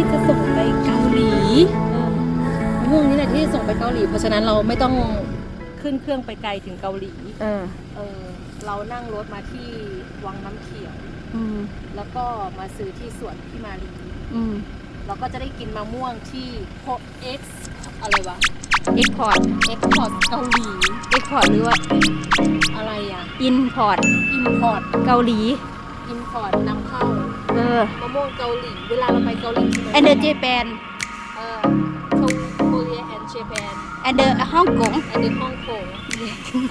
ที่จะส่งไปเกาหลีห่วงนี้แหละที่จะส่งไปเกาหลี เพราะฉะนั้นเราไม่ต้องขึ้นเครื่องไปไกลถึงเกาหลี เออเรานั่งรถมาที่วังน้ำเขียวแล้วก็มาซื้อที่สวนพี่มารีเราก็จะได้กินมะม่วงที่โคเอ็กซ์อะไรวะเอ็กพอร์ตเอ็กพอร์ตเกาหลีเอ็กพอร์ตหรือว่าอะไรอะอินพอร์ตอินพอร์ตเกาหลี อินพอร์ต เข้าเออมะม่วงเกาหลี เวลาเราไปเกาหลีใช่ไหมแอนเดอร์เจแปนเออโคเรียแอนด์เจแปนแอนเดอร์ฮ่องกงแอนด์ฮ่องกง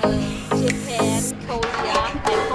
เออเจแปนเกาหลีแอน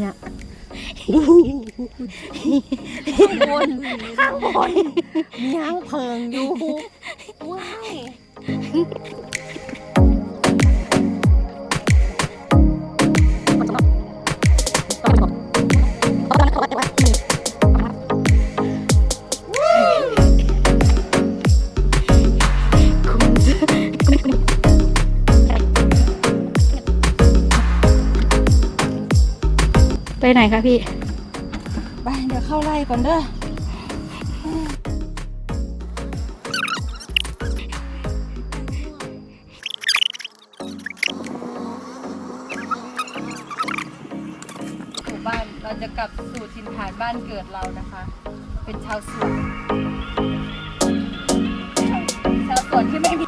เนี่ยข้างบนข้างบนมีหางเพิงอยู่ว้าย ไปไหนคะพี่ ไปเดี๋ยวเข้าไล่ก่อนเด้อบ้านเราจะกลับสู่ถิ่นฐานบ้านเกิดเรานะคะ เป็นชาวสวนชาวสวนที่ไม่มี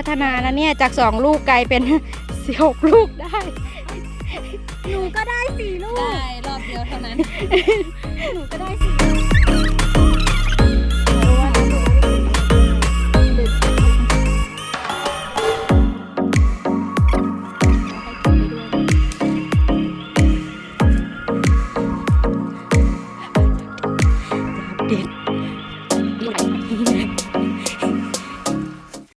พัฒนาแล้วเนี่ยจากสองลูกกลายเป็นสิหกลูกได้ หนูก็ได้สี่ลูก ได้ รอบเดียวเท่านั้น หนูก็ได้สี่